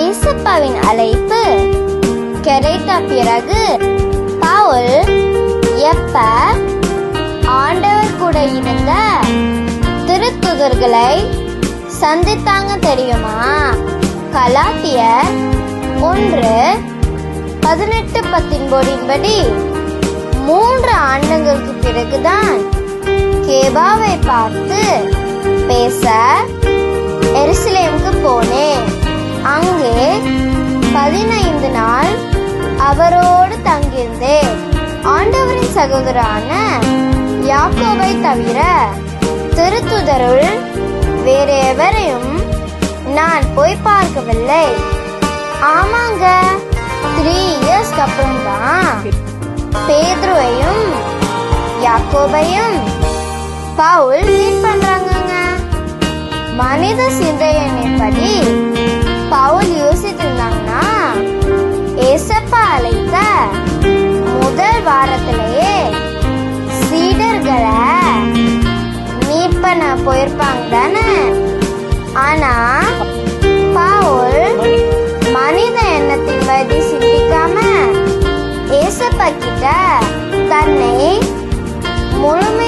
ஏசப்பாவின் அழைப்பு. கிடைத்த பிறகு பவுல் எப்ப? ஆண்டவர் கூட இருந்த திருத்துதர்களை சந்தித்தாங்க தெரியுமா? கலாத்தியர் ஒன்று பதினெட்டு பத்தின்போடின்படி மூன்று ஆண்டுகளுக்கு பிறகுதான் கேபாவை பார்த்து பேச பதினைந்து நாள் அவரோடு தங்கியிருந்தேன். ஆண்டவரின் சகோதரான யாக்கோவை தவிர திருத்துதருள் வேறு எவரையும் நான் போய் பார்க்கவில்லை. ஆமாங்க த்ரீ இயர்ஸ்க்கு அப்புறம் தான் பேதுருவையும் யாக்கோபையும் பவுல் மீட் பண்றாங்க மனித சிந்தையனை படி போயிருப்பாங்க தானே ஆனா பவுல் மனித எண்ணத்தின் பதி சிந்திக்காம ஏசப்பா கிட்ட தன்னை முழுமை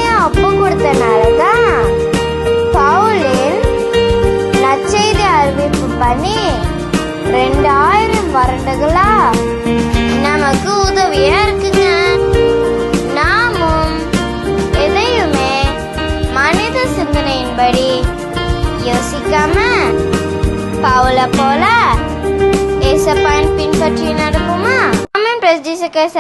சிந்தனையின்படி யோசிக்காம பவுல போல ஏசப்பான் பின்பற்றி நடக்குமா? ஆமென். Press Jesus Christ